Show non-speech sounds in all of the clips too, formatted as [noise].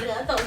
verdad, todo.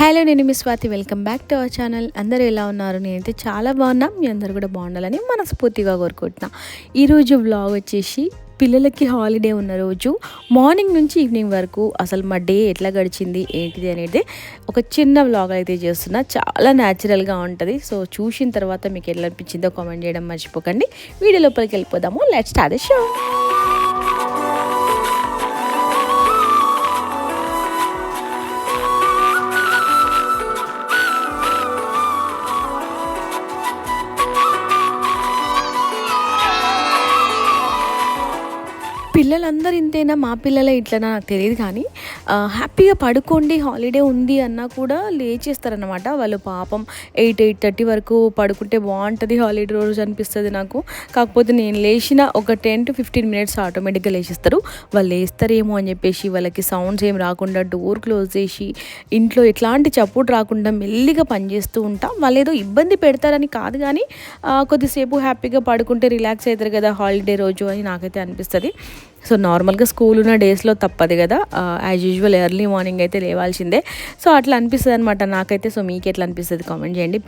Hello నేను మీ Swathi. Welcome back to our channel. అందరూ ఎలా ఉన్నారు? నేనైతే చాలా బాగున్నా. మీ అందరు కూడా బాగుండాలని మనస్ఫూర్తిగా కోరుకుంటున్నా. ఈరోజు వ్లాగ్ వచ్చేసి పిల్లలకి హాలిడే ఉన్న రోజు. మార్నింగ్ నుంచి ఈవినింగ్ వరకు అసలు మా డే ఎట్లా గడిచింది ఏంటిది అనేది ఒక చిన్న వ్లాగ్ అయితే చేస్తున్నా. చాలా న్యాచురల్గా ఉంటుంది. సో చూసిన తర్వాత మీకు ఎట్లా అనిపించిందో కామెంట్ చేయడం మర్చిపోకండి. వీడియో లోపలికి వెళ్ళిపోదాము. లెట్ స్టార్ట్ షో పిల్లలందరూ ఇంతేనా? మా పిల్లలే ఇట్లనా? నాకు తెలియదు కానీ హ్యాపీగా పడుకోండి హాలిడే ఉంది అన్నా కూడా లేచేస్తారనమాట వాళ్ళు పాపం ఎయిట్ ఎయిట్ థర్టీ వరకు పడుకుంటే బాగుంటుంది హాలిడే రోజు అనిపిస్తుంది నాకు. కాకపోతే నేను లేచిన ఒక టెన్ టు ఫిఫ్టీన్ మినిట్స్ ఆటోమేటిక్గా లేచిస్తారు. వాళ్ళు లేస్తారేమో అని చెప్పేసి వాళ్ళకి సౌండ్స్ ఏం రాకుండా డోర్ క్లోజ్ చేసి ఇంట్లో ఎట్లాంటి చప్పుడు రాకుండా మెల్లిగా పనిచేస్తూ ఉంటాం. వాళ్ళు ఏదో ఇబ్బంది పెడతారని కాదు కానీ కొద్దిసేపు హ్యాపీగా పడుకుంటే రిలాక్స్ అవుతారు కదా హాలిడే రోజు అని నాకైతే అనిపిస్తుంది. సో నార్మల్గా స్కూల్ ఉన్న డేస్లో తప్పదు కదా. యాజ్ యూజువల్ ఎర్లీ మార్నింగ్ అయితే లేవాల్సిందే. సో అట్లా అనిపిస్తుంది అనమాట నాకైతే. సో మీకు ఎట్లా అనిపిస్తుంది కామెంట్ చేయండి.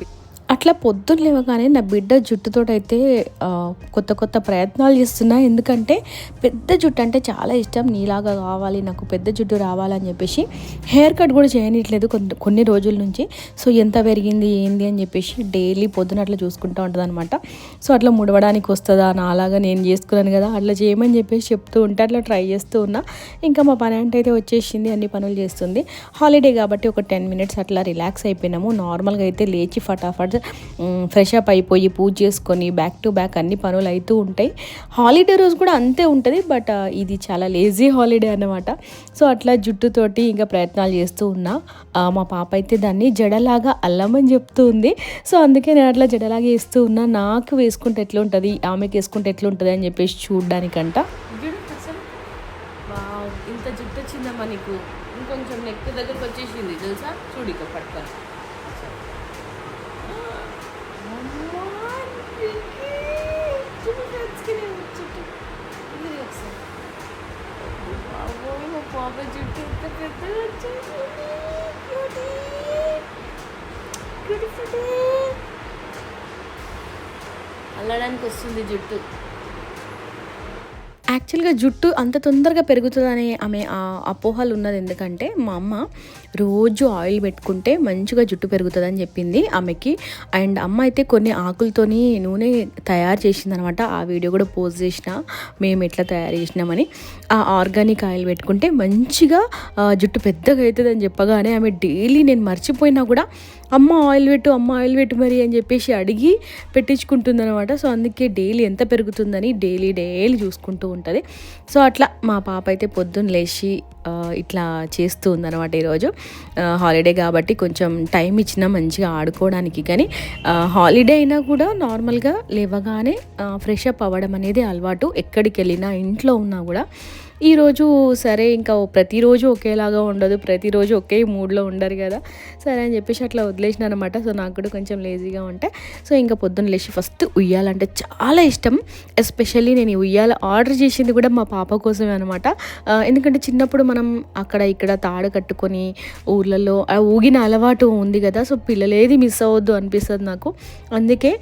అట్లా పొద్దున్న లేవగానే నా బిడ్డ జుట్టుతోటైతే కొత్త కొత్త ప్రయత్నాలు చేస్తున్నా. ఎందుకంటే పెద్ద జుట్టు అంటే చాలా ఇష్టం. నీలాగా కావాలి నాకు పెద్ద జుట్టు రావాలని చెప్పేసి హెయిర్ కట్ కూడా చేయనిట్లేదు కొన్ని కొన్ని రోజుల నుంచి. సో ఎంత పెరిగింది ఏంది అని చెప్పేసి డైలీ పొద్దున అట్లా చూసుకుంటూ ఉంటుంది అనమాట సో అట్లా ముడవడానికి వస్తుందా? నాలాగా నేను చేసుకున్నాను కదా అట్లా చేయమని చెప్పేసి చెప్తూ ఉంటే అట్లా ట్రై చేస్తూ ఉన్నా. ఇంకా మా పని అంటే అయితే వచ్చేసింది అన్ని పనులు చేస్తుంది. హాలిడే కాబట్టి ఒక టెన్ మినిట్స్ అట్లా రిలాక్స్ అయిపోయినాము. నార్మల్గా అయితే లేచి ఫటాఫట్ ఫ్రెష్ అప్ అయిపోయి పూజ చేసుకొని బ్యాక్ టు బ్యాక్ అన్ని పనులు అవుతూ ఉంటాయి. హాలిడే రోజు కూడా అంతే ఉంటుంది బట్ uh, ఇది చాలా లేజీ హాలిడే అన్నమాట. సో అట్లా జుట్టుతోటి ఇంకా ప్రయత్నాలు చేస్తూ ఉన్నా. Uh, మా పాప అయితే దాన్ని జడలాగా అల్లమని చెప్తూ ఉంది. సో అందుకే నేను అట్లా జడలాగా వేస్తూ ఉన్నా. నాకు వేసుకుంటే ఎట్లా ఉంటుంది ఆమెకి వేసుకుంటే ఎట్లా ఉంటుంది అని చెప్పేసి చూడడానికంట. ఇంత జుట్టు వచ్చిందమ్మా నీకు ఇంకొంచెం నెక్ దగ్గరకు వచ్చేసింది తెలుసా చూడిక పట్టుకొని పాప జుట్టు ఎంత పెద్దగా వచ్చేసింది అల్లడానికి వస్తుంది జుట్టు. యాక్చువల్గా జుట్టు అంత తొందరగా పెరుగుతుందనే ఆమె ఆ అపోహలు ఉన్నది ఎందుకంటే మా అమ్మ రోజు ఆయిల్ పెట్టుకుంటే మంచిగా జుట్టు పెరుగుతుందని చెప్పింది ఆమెకి. అండ్ అమ్మ అయితే కొన్ని ఆకులతోని నూనె తయారు చేసింది అనమాట ఆ వీడియో కూడా పోస్ట్ చేసిన మేము ఎట్లా తయారు చేసినామని. ఆ ఆర్గానిక్ ఆయిల్ పెట్టుకుంటే మంచిగా జుట్టు పెద్దగా అవుతుందని చెప్పగానే ఆమె డైలీ నేను మర్చిపోయినా కూడా అమ్మ ఆయిల్ పెట్టు అమ్మ ఆయిల్ పెట్టు మరి అని చెప్పేసి అడిగి పెట్టించుకుంటుంది అనమాట సో అందుకే డైలీ ఎంత పెరుగుతుందని డైలీ డైలీ చూసుకుంటూ ఉంటుంది. సో అట్లా మా పాప అయితే పొద్దున్న లేచి ఇట్లా చేస్తూ ఉందనమాట ఈరోజు. హాలిడే కాబట్టి కొంచెం టైం ఇచ్చినా మంచిగా ఆడుకోవడానికి కానీ హాలిడే అయినా కూడా నార్మల్గా లేవగానే ఫ్రెష్ అప్ అవ్వడం అనేది అలవాటు. ఎక్కడికి వెళ్ళినా ఇంట్లో ఉన్నా కూడా ఈరోజు సరే ఇంకా ప్రతిరోజు ఒకేలాగా ఉండదు. ప్రతిరోజు ఒకే మూడ్లో ఉండరు కదా. సరే అని చెప్పేసి అట్లా వదిలేసిన అనమాట సో నాకు కూడా కొంచెం లేజీగా ఉంటే. సో ఇంకా పొద్దున్న లేచి ఫస్ట్ ఉయ్యాలంటే చాలా ఇష్టం. ఎస్పెషల్లీ నేను ఈ ఉయ్యాల ఆర్డర్ చేసింది కూడా మా పాప కోసమే అనమాట ఎందుకంటే చిన్నప్పుడు మనం అక్కడ ఇక్కడ తాడు కట్టుకొని ఊర్లలో ఊగిన అలవాటు ఉంది కదా. సో పిల్లలు ఏది మిస్ అవ్వద్దు అనిపిస్తుంది నాకు. అందుకే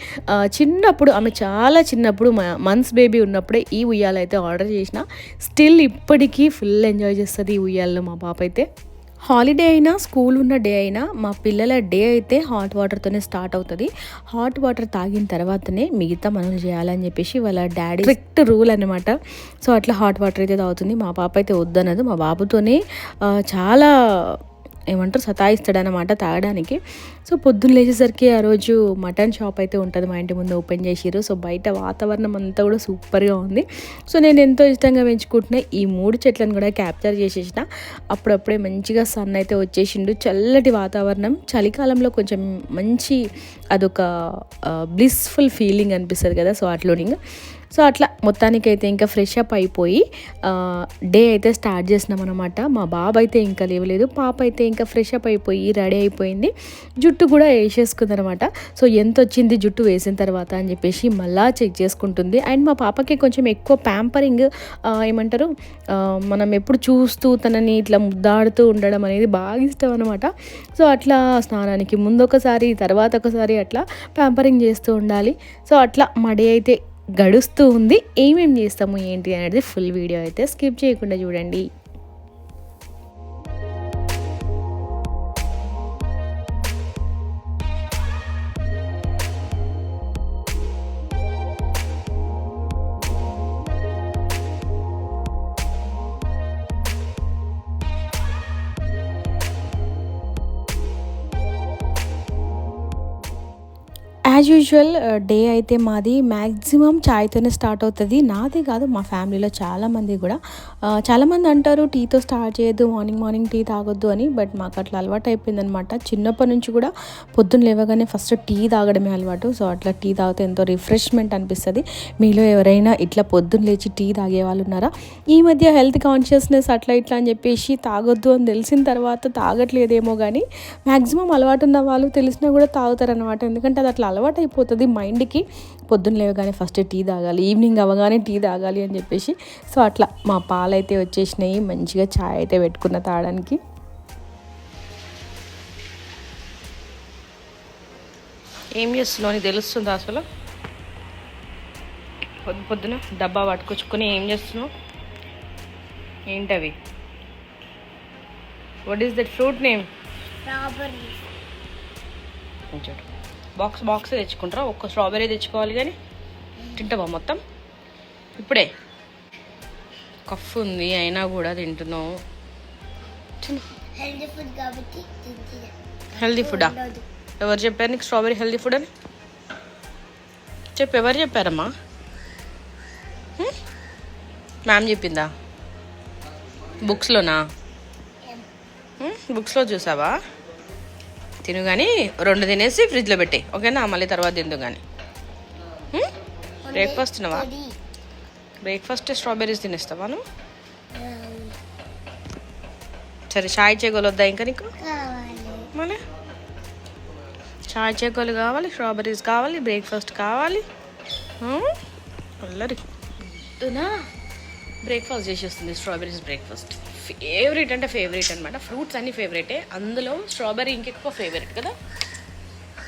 చిన్నప్పుడు ఆమె చాలా చిన్నప్పుడు మంత్స్ బేబీ ఉన్నప్పుడే ఈ ఉయ్యాల అయితే ఆర్డర్ చేసిన. స్టిల్ ఇప్పటికీ ఫుల్ ఎంజాయ్ చేస్తుంది ఈ ఉయ్యాలలో మా పాప అయితే. హాలిడే అయినా స్కూల్ ఉన్న డే అయినా మా పిల్లల డే అయితే హాట్ వాటర్తోనే స్టార్ట్ అవుతుంది. హాట్ వాటర్ తాగిన తర్వాతనే మిగతా మనం చేయాలని చెప్పేసి వాళ్ళ డాడీ స్ట్రిక్ట్ రూల్ అనమాట సో అట్లా హాట్ వాటర్ అయితే తాగుతుంది. మా పాప అయితే వద్దనదు. మా బాబుతోనే చాలా ఏమంటారు సతాయిస్తాడనమాట తాగడానికి. సో పొద్దున్న లేచేసరికి ఆ రోజు మటన్ షాప్ అయితే ఉంటుంది మా ఇంటి ముందు ఓపెన్ చేసిరు సో బయట వాతావరణం అంతా కూడా సూపర్గా ఉంది. సో నేను ఎంతో ఇష్టంగా పెంచుకుంటున్న ఈ మూడు చెట్లను కూడా క్యాప్చర్ చేసేసిన. అప్పుడప్పుడే మంచిగా సన్ అయితే వచ్చేసిండు. చల్లటి వాతావరణం. చలికాలంలో కొంచెం మంచి అదొక బ్లిస్ఫుల్ ఫీలింగ్ అనిపిస్తుంది కదా. సో అట్లోనింగ్. సో అట్లా మొత్తానికైతే ఇంకా ఫ్రెష్ అప్ అయిపోయి డే అయితే స్టార్ట్ చేసినాం అనమాట మా బాబు అయితే ఇంకా లేవలేదు పాప అయితే ఇంకా ఫ్రెష్ అప్ అయిపోయి రెడీ అయిపోయింది. జుట్టు కూడా వేసేసుకుంది అనమాట సో ఎంత వచ్చింది జుట్టు వేసిన తర్వాత అని చెప్పేసి మళ్ళా చెక్ చేసుకుంటుంది. అండ్ మా పాపకి కొంచెం ఎక్కువ ప్యాంపరింగ్ ఏమంటారు మనం ఎప్పుడు చూస్తూ తనని ఇట్లా ముద్దాడుతూ ఉండడం అనేది బాగా ఇష్టం అనమాట సో అట్లా స్నానానికి ముందు ఒకసారి తర్వాత ఒకసారి అట్లా ప్యాంపరింగ్ చేస్తూ ఉండాలి. సో అట్లా మా డే అయితే గడుస్తూ ఉంది. ఏమేం చేస్తాము ఏంటి అనేది ఫుల్ వీడియో అయితే స్కిప్ చేయకుండా చూడండి. యాజ్ యూజువల్ డే అయితే మాది మ్యాక్సిమం చాయ్తోనే స్టార్ట్ అవుతుంది. నాదే కాదు మా ఫ్యామిలీలో చాలామంది కూడా. చాలామంది అంటారు టీతో స్టార్ట్ చేయొద్దు మార్నింగ్ మార్నింగ్ టీ తాగొద్దు అని. బట్ మాకు అట్లా అలవాటు అయిపోయిందనమాట చిన్నప్పటి నుంచి కూడా పొద్దున్న లేవగానే ఫస్ట్ టీ తాగడమే అలవాటు. సో అట్లా టీ తాగితే ఎంతో రిఫ్రెష్మెంట్ అనిపిస్తుంది. మీలో ఎవరైనా ఇట్లా పొద్దున్న లేచి టీ తాగే వాళ్ళు ఉన్నారా? ఈ మధ్య హెల్త్ కాన్షియస్నెస్ అట్లా ఇట్లా అని చెప్పేసి తాగొద్దు అని తెలిసిన తర్వాత తాగట్లేదేమో కానీ మ్యాక్సిమం అలవాటు ఉన్న వాళ్ళు తెలిసినా కూడా తాగుతారనమాట ఎందుకంటే అది అట్లా అలవాటు అయిపోతుంది మైండ్కి. పొద్దున్న లేవగానే ఫస్ట్ టీ తాగాలి ఈవినింగ్ అవ్వగానే టీ తాగాలి అని చెప్పేసి. సో అట్లా మా పాలు అయితే వచ్చేసినాయి. మంచిగా చాయ్ అయితే పెట్టుకున్న తాగడానికి ఏం చేస్తున్నావు నీకు తెలుస్తుందా అసలు? పొద్దు పొద్దున డబ్బా పట్టుకొచ్చుకొని ఏం చేస్తున్నావు? ఏంటవి what is that fruit name చూడు బాక్స్ బాక్స్ తెచ్చుకుంటారా? ఒక్క స్ట్రాబెర్రీ తెచ్చుకోవాలి కానీ తింటావా మొత్తం? ఇప్పుడే. కఫ్ ఉంది అయినా కూడా తింటున్నావు. Healthy food. ఎవరు చెప్పారు నీకు స్ట్రాబెరీ హెల్దీ ఫుడ్ అని? చెప్పు ఎవరు చెప్పారమ్మా? మ్యామ్ చెప్పిందా? బుక్స్లోనా? బుక్స్లో చూసావా? తిను కానీ రెండు తినేసి ఫ్రిడ్జ్లో పెట్టే. ఓకేనా? మళ్ళీ తర్వాత తిందు కానీ బ్రేక్ఫాస్ట్ తినవా. బ్రేక్ఫాస్ట్ స్ట్రాబెర్రీస్ తినేస్తావా నువ్వు? సరే చాయ్ చేయగలొద్దా ఇంకా నీకు? కావాలి. మళ్ళీ? చాయ్ చేకోలు కావాలి స్ట్రాబెర్రీస్ కావాలి బ్రేక్ఫాస్ట్ కావాలి. అల్లరి. బ్రేక్ఫాస్ట్ చేసేస్తుంది స్ట్రాబెర్రీస్ బ్రేక్ఫాస్ట్ ఫేవరెట్ అంటే ఫేవరెట్ అనమాట ఫ్రూట్స్ అన్ని ఫేవరెటే. అందులో స్ట్రాబెర్రీ ఇంకెక్కువ ఫేవరెట్ కదా?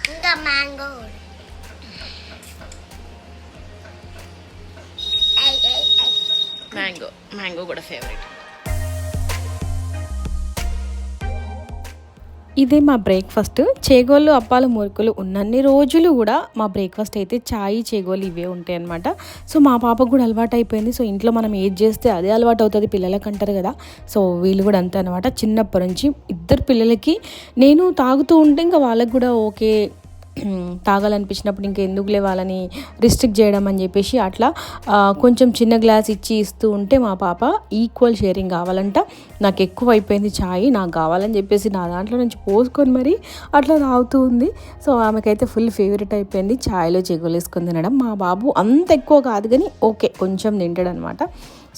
ఇంకా మ్యాంగో. మ్యాంగో మ్యాంగో కూడా ఫేవరెట్. ఇదే మా బ్రేక్ఫాస్ట్. చేగోళ్ళు అప్పాలు మురుకులు ఉన్నన్ని రోజులు కూడా మా బ్రేక్ఫాస్ట్ అయితే చాయ్ చేగోళ్ళు ఇవే ఉంటాయి అనమాట సో మా పాపకు కూడా అలవాటు అయిపోయింది. సో ఇంట్లో మనం ఏది చేస్తే అదే అలవాటు అవుతుంది. పిల్లలకు అంటారు కదా. సో వీళ్ళు కూడా అంతే అనమాట చిన్నప్పటి నుంచి ఇద్దరు పిల్లలకి నేను తాగుతూ ఉంటే ఇంకా వాళ్ళకి కూడా ఓకే తాగాలనిపించినప్పుడు ఇంకా ఎందుకులే వాళ్ళని రిస్ట్రిక్ట్ చేయడం అని చెప్పేసి అట్లా కొంచెం చిన్న గ్లాస్ ఇచ్చి ఇస్తూ ఉంటే మా పాప ఈక్వల్ షేరింగ్ కావాలంట. నాకు ఎక్కువ అయిపోయింది ఛాయ్ నాకు కావాలని చెప్పేసి నా దాంట్లో నుంచి పోసుకొని మరి అట్లా తాగుతూ ఉంది. సో ఆమెకైతే ఫుల్ ఫేవరెట్ అయిపోయింది. ఛాయ్లో చెగులేసుకొని తినడం. మా బాబు అంత ఎక్కువ కాదు కానీ ఓకే కొంచెం తింటాడు అనమాట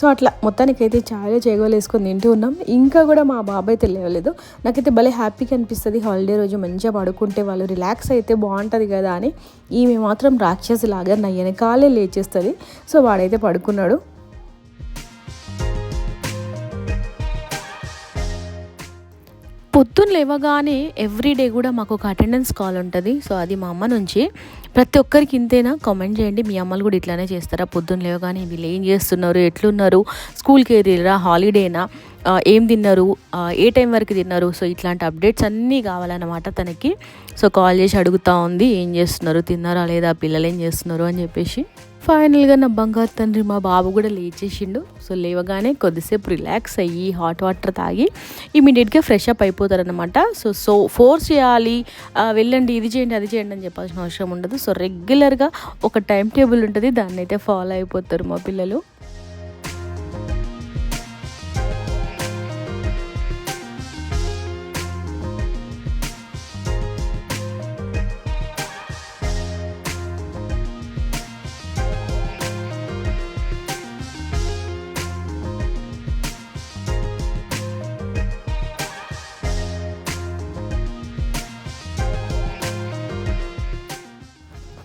సో అట్లా మొత్తానికైతే చాయ్ చేగోలు వేసుకొని తింటూ ఉన్నాం. ఇంకా కూడా మా బాబాయ్ అయితే లేవలేదు. నాకైతే భలే హ్యాపీగా అనిపిస్తుంది. హాలిడే రోజు మంచిగా పడుకుంటే వాళ్ళు రిలాక్స్ అయితే బాగుంటుంది కదా అని ఈమె మాత్రం రాక్షసిలాగా నా వెనకాలే లేచేస్తుంది. సో వాడైతే పడుకున్నాడు. పొద్దున్న లేవగానే ఎవ్రీడే కూడా మాకు ఒక అటెండెన్స్ కాల్ ఉంటుంది. సో అది మా అమ్మ నుంచి. ప్రతి ఒక్కరికి ఇంతేనా? కామెంట్ చేయండి. మీ అమ్మలు కూడా ఇట్లానే చేస్తారా? పొద్దున్న లేవగానే వీళ్ళు ఏం చేస్తున్నారు? ఎట్లున్నారు? స్కూల్కి వెళ్ళిరా? హాలిడేనా ఏం తిన్నారు? ఏ టైం వరకు తిన్నారు? సో ఇట్లాంటి అప్డేట్స్ అన్నీ కావాలన్నమాట తనకి. సో కాల్ చేసి అడుగుతా ఉంది. ఏం చేస్తున్నారు? తిన్నారా లేదా? పిల్లలు ఏం చేస్తున్నారు? అని చెప్పేసి. ఫైనల్గా నా బంగారు తండ్రి మా బాబు కూడా లేచేసిండు. సో లేవగానే కొద్దిసేపు రిలాక్స్ అయ్యి హాట్ వాటర్ తాగి ఇమీడియట్గా ఫ్రెష్ అప్ అయిపోతారనమాట సో సో ఫోర్స్ చేయాలి. వెళ్ళండి ఇది చేయండి అది చేయండి అని చెప్పాల్సిన అవసరం ఉండదు. సో రెగ్యులర్గా ఒక టైం టేబుల్ ఉంటుంది. దాన్ని అయితే ఫాలో అయిపోతారు మా పిల్లలు.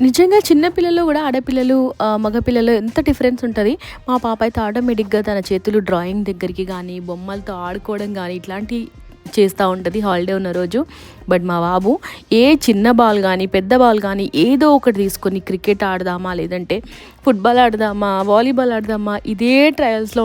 నిజంగా చిన్నపిల్లలు కూడా ఆడపిల్లలు మగపిల్లలు ఎంత డిఫరెన్స్ ఉంటుంది. మా పాప అయితే ఆటోమేటిక్గా తన చేతులు డ్రాయింగ్ దగ్గరికి కానీ బొమ్మలతో ఆడుకోవడం కానీ ఇట్లాంటి చేస్తూ ఉంటుంది. హాలిడే ఉన్న రోజు. బట్ మా బాబు ఏ చిన్న బాల్ కానీ పెద్ద బాల్ కానీ ఏదో ఒకటి తీసుకొని క్రికెట్ ఆడదామా లేదంటే ఫుట్బాల్ ఆడదామా వాలీబాల్ ఆడదామా ఇదే ట్రయల్స్లో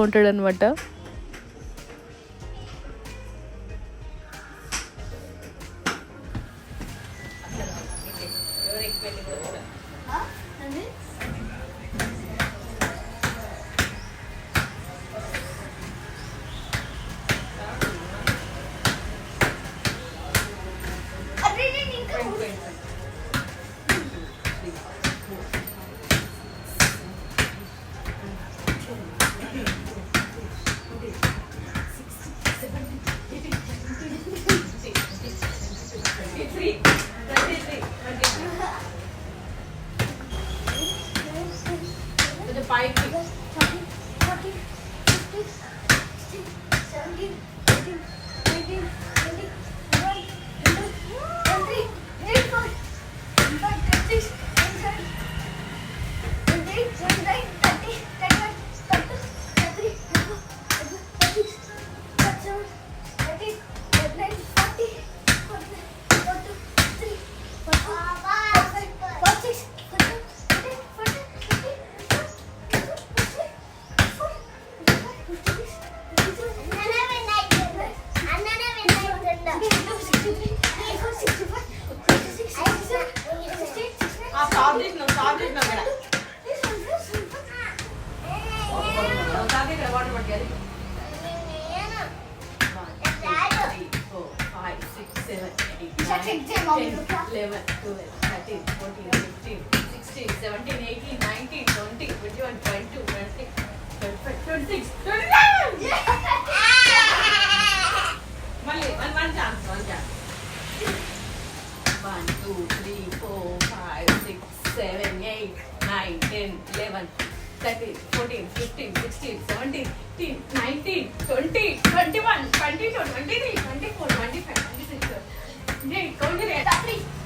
17, 18, 19, 20, 21, 22, 23, 25, 26, 27! Yeah! [laughs] Malay, one, one chance, one chance. 1, 2, 3, 4, 5, 6, 7, 8, 9, 10, 11, 13, 14, 15, 16, 17, 18, 19, 20, 21, 22, 23, 24, 25, 26, 28, 29, 30.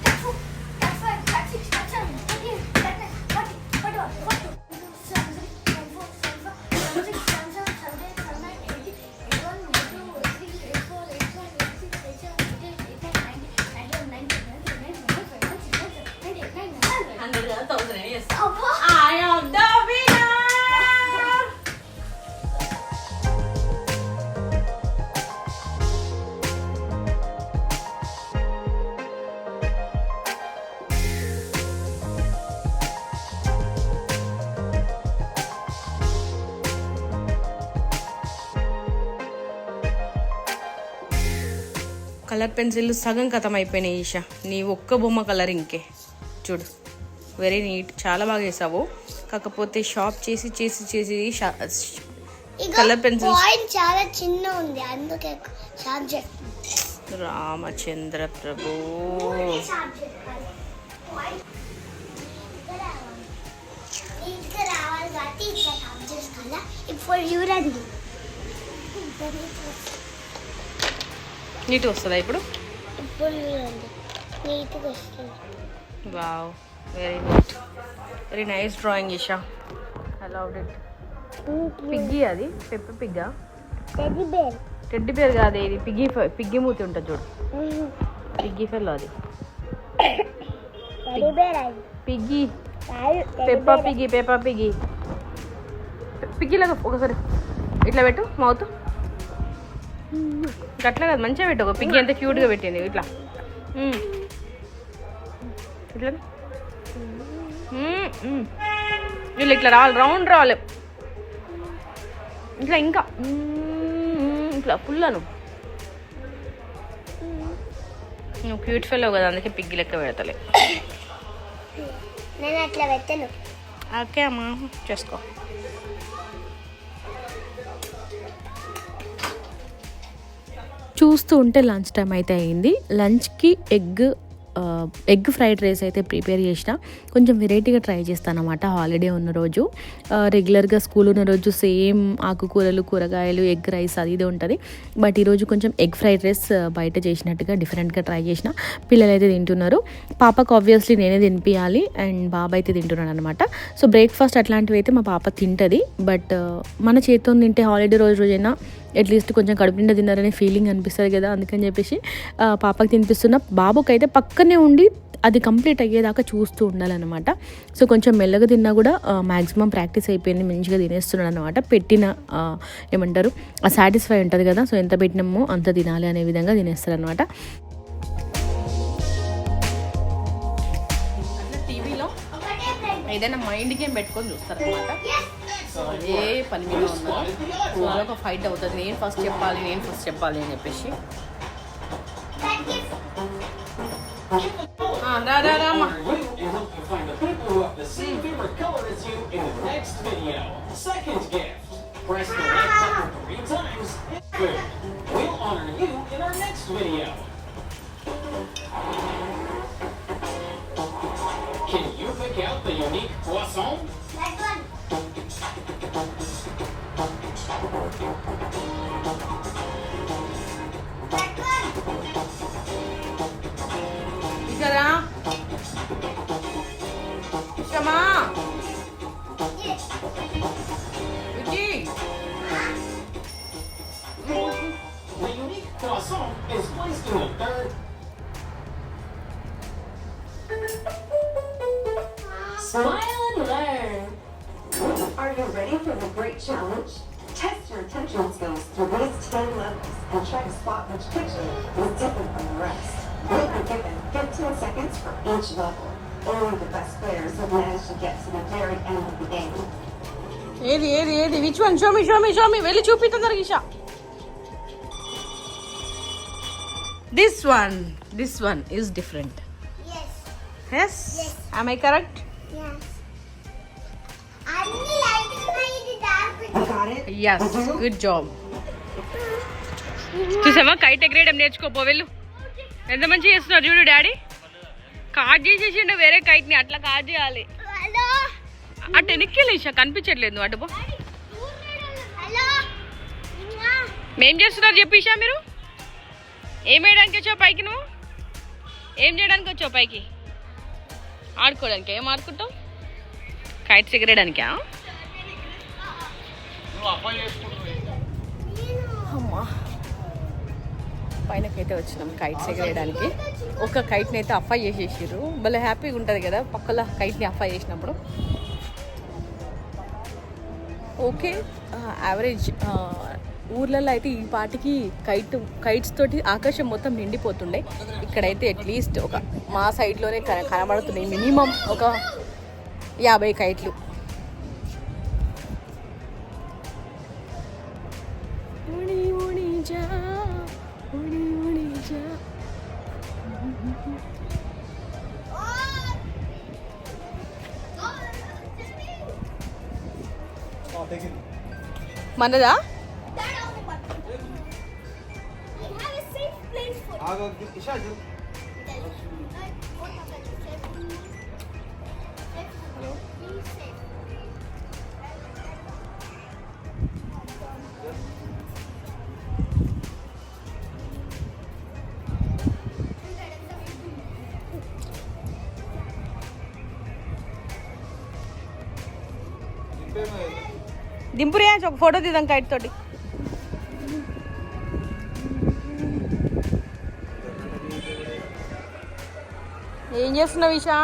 안 그래요? 또 오늘 애였어. Colour pencil సగం కథం అయిపోయినాయి ఈషా. నీ ఒక్క బొమ్మ కలర్ ఇంకే. చూడు. వెరీ నీట్ చాలా బాగా వేసావు కాకపోతే షాప్ చేసి చేసి చేసి కలర్ పెన్సిల్ చాలా చిన్న ఉంది. అందుకే రామచంద్ర ప్రభు. చేస్తాను పాయింట్ నీట్గా రావాలి కాబట్టి ఇట్లా షార్ప్ చేసుకోవాలా ఇప్పుడు చూడండి నీట్ వస్తుందా ఇప్పుడు? Wow very neat very nice drawing Isha I love it piggy అది? పెప్ప పిగ్గా టెడ్డీ బేర్ పేరు కాదు ఇది పిగ్గి పిగ్గి మూతి ఉంటుంది చూడు. పిగ్గి ఫెల్లో అది. Piggy Peppa piggy Peppa piggy పిగ్గిలాగా ఒకసారి ఇట్లా పెట్టు మౌత్ అట్లా కాదు మంచిగా పెట్టు. ఒక పిగ్గి ఎంత క్యూట్గా పెట్టింది. ఇట్లా. ఇట్లా. వీళ్ళు ఇట్లా రావాలి రౌండ్ రావాలి. ఇట్లా ఇంకా. ఇట్లా పుల్లను. నువ్వు క్యూట్ ఫెలో కదా అందుకే పిగ్గి లెక్క పెడతలే. నేను అట్లా పెట్టను. ఓకే అమ్మా చేసుకో. చూస్తూ ఉంటే లంచ్ టైం అయితే అయింది. లంచ్కి ఎగ్ ఎగ్ ఫ్రైడ్ రైస్ అయితే ప్రిపేర్ చేసిన. కొంచెం వెరైటీగా ట్రై చేస్తాను అనమాట హాలిడే ఉన్న రోజు. రెగ్యులర్గా స్కూల్ ఉన్న రోజు సేమ్ ఆకుకూరలు కూరగాయలు ఎగ్ రైస్ అది ఇది ఉంటుంది. బట్ ఈరోజు కొంచెం ఎగ్ ఫ్రైడ్ రైస్ బయట చేసినట్టుగా డిఫరెంట్గా ట్రై చేసిన. పిల్లలు అయితే తింటున్నారు. పాపకు ఆబ్వియస్లీ నేనే తినిపించాలి అండ్ బాబా అయితే తింటున్నాడు అనమాట సో బ్రేక్ఫాస్ట్ అట్లాంటివి అయితే మా పాప తింటుంది. బట్ మన చేతితో తింటే హాలిడే రోజు రోజైనా అట్లీస్ట్ కొంచెం కడుపు నిండా తిన్నారనే ఫీలింగ్ అనిపిస్తుంది కదా అందుకని చెప్పేసి పాపకి తినిపిస్తున్న. బాబుకి అయితే పక్కనే ఉండి అది కంప్లీట్ అయ్యేదాకా చూస్తూ ఉండాలన్నమాట. సో కొంచెం మెల్లగా తిన్నా కూడా మ్యాక్సిమం ప్రాక్టీస్ అయిపోయింది మంచిగా తినేస్తున్నాడు అనమాట పెట్టిన ఏమంటారు ఆ సాటిస్ఫై ఉంటుంది కదా సో ఎంత పెట్టినామో అంత తినాలి అనే విధంగా తినేస్తారు అనమాట టీవీలో ఏదైనా మైండ్ గేమ్ పెట్టుకొని చూస్తారు అనమాట అదే పని మీద ఉన్నారు రోజు ఒక ఫైట్ అవుతుంది నేను ఫస్ట్ చెప్పాలి నేను ఫస్ట్ చెప్పాలి అని చెప్పేసి ఆ, రా రా రా అమ్మా. You and help you find the people who have the same favorite color as you in the next video. Second gift. Press the like button three times. Good. We'll honor you in our next video. Can you pick out the unique croissant? Ikara. Shama. Vicky. Croissant is placed in a you ready for the great challenge? Test your attention skills through these 10 levels and try to spot which picture is different from the rest. You'll be given 15 seconds for each level. Only the best players have managed to get to the very end of the game. ఏది ఏది ఏది which one show me show me show me వెళ్ళి చూపి తొందరగా Isha this one this one is different Yes. Yes I correct yes good job చూసావా? Kite ఎగరేయడం నేర్చుకోపో వెళ్ళు. ఎంత మంచిగా చేస్తున్నారు చూడు డాడీ. కార్డ్ చేసేసిండు వేరే కైట్ని అట్లా కార్డ్ చేయాలి. హలో అటు వెనక్కి లేచా కనిపించట్లేదు అటు పో. హలో ఏం చేస్తున్నారు చెప్పిషా మీరు? ఏం వేయడానికి వచ్చావు పైకి నువ్వు? ఏం చేయడానికి వచ్చావు పైకి? ఆడుకోవడానికి? ఏం ఆడుకుంటావు? కైట్స్ ఎగరేయడానికా? అమ్మా. పైనకైతే వచ్చినాం కైట్స్ ఎగరేయడానికి. ఒక కైట్ని అయితే అఫై చేసేసారు భలే హ్యాపీగా ఉంటుంది కదా పక్కల కైట్ని అఫై చేసినప్పుడు. ఓకే యావరేజ్ ఊర్లలో అయితే ఈ పాటికి కైట్ కైట్స్ తోటి ఆకాశం మొత్తం నిండిపోతుండే. ఇక్కడైతే అట్లీస్ట్ ఒక మా సైడ్లోనే కనబడుతున్నాయి. మినిమం ఒక యాభై కైట్లు. మనదా? దింపురే ఒక ఫోటో తీద్దాం కైట్ తోటి. ఏం చేస్తున్నావు ఈషా?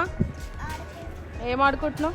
ఏం ఆడుకుంటున్నావు?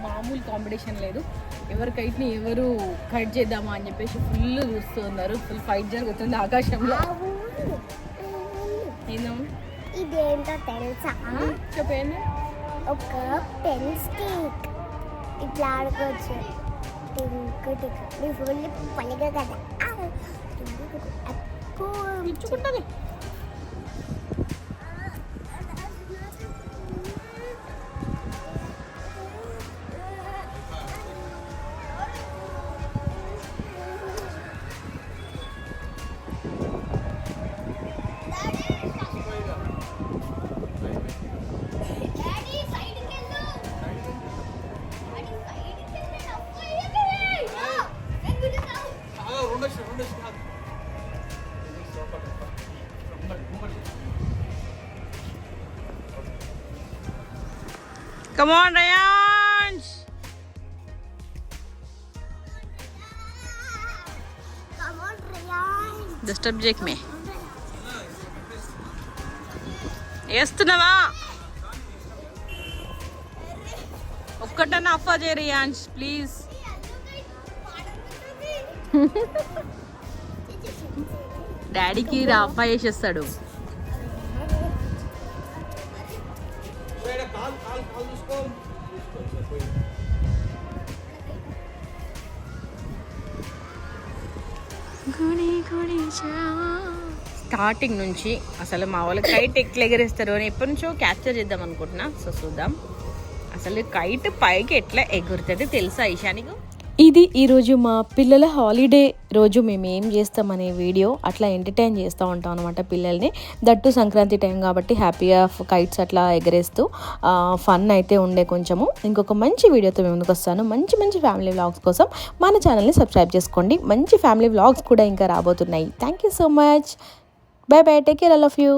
మామూలు కాంపిటీషన్ లేదు. ఎవరి కైట్ని ఎవరు కట్ చేద్దామా అని చెప్పేసి ఫుల్ చూస్తూ ఉన్నారు. ఫుల్ ఫైట్ జరుగుతుంది ఆకాశంలో. ఇదేంటో తెలుసా? చెప్పేయండి ఒక పెన్ స్టిక్. ఇట్లా ఆడుకోవచ్చు. టింకు టింకు. నీ ఫోన్ పలిగా కదా. ఆ, Come on, Ryan! Come on, Ryan. Disturb చేయకు మే వేస్తున్నావా ఒక్కటన్నా అఫా చేయ రియాన్స్ ప్లీజ్ డాడీకి అఫా చేసేస్తాడు స్టార్టింగ్ నుంచి అసలు మా వాళ్ళు కైట్ ఎట్లా ఎగరేస్తారు అని ఎప్పటి నుంచో క్యాప్చర్ చేద్దాం అనుకుంటున్నా. సో చూద్దాం. అసలు కైట్ పైకి ఎట్లా ఎగురుతుంది తెలుసా ఈశానికి ఇది ఈరోజు మా పిల్లల హాలిడే రోజు మేము ఏం చేస్తామనే వీడియో అట్లా ఎంటర్టైన్ చేస్తూ ఉంటాం అనమాట పిల్లల్ని. దట్టు సంక్రాంతి టైం కాబట్టి హ్యాపీగా కైట్స్ అట్లా ఎగరేస్తూ ఫన్ అయితే ఉండే కొంచెము. ఇంకొక మంచి వీడియోతో మేము ముందుకు వస్తాను. మంచి మంచి ఫ్యామిలీ వ్లాగ్స్ కోసం మన ఛానల్ని సబ్స్క్రైబ్ చేసుకోండి. మంచి ఫ్యామిలీ వ్లాగ్స్ కూడా ఇంకా రాబోతున్నాయి. Thank you so much bye bye take care all of you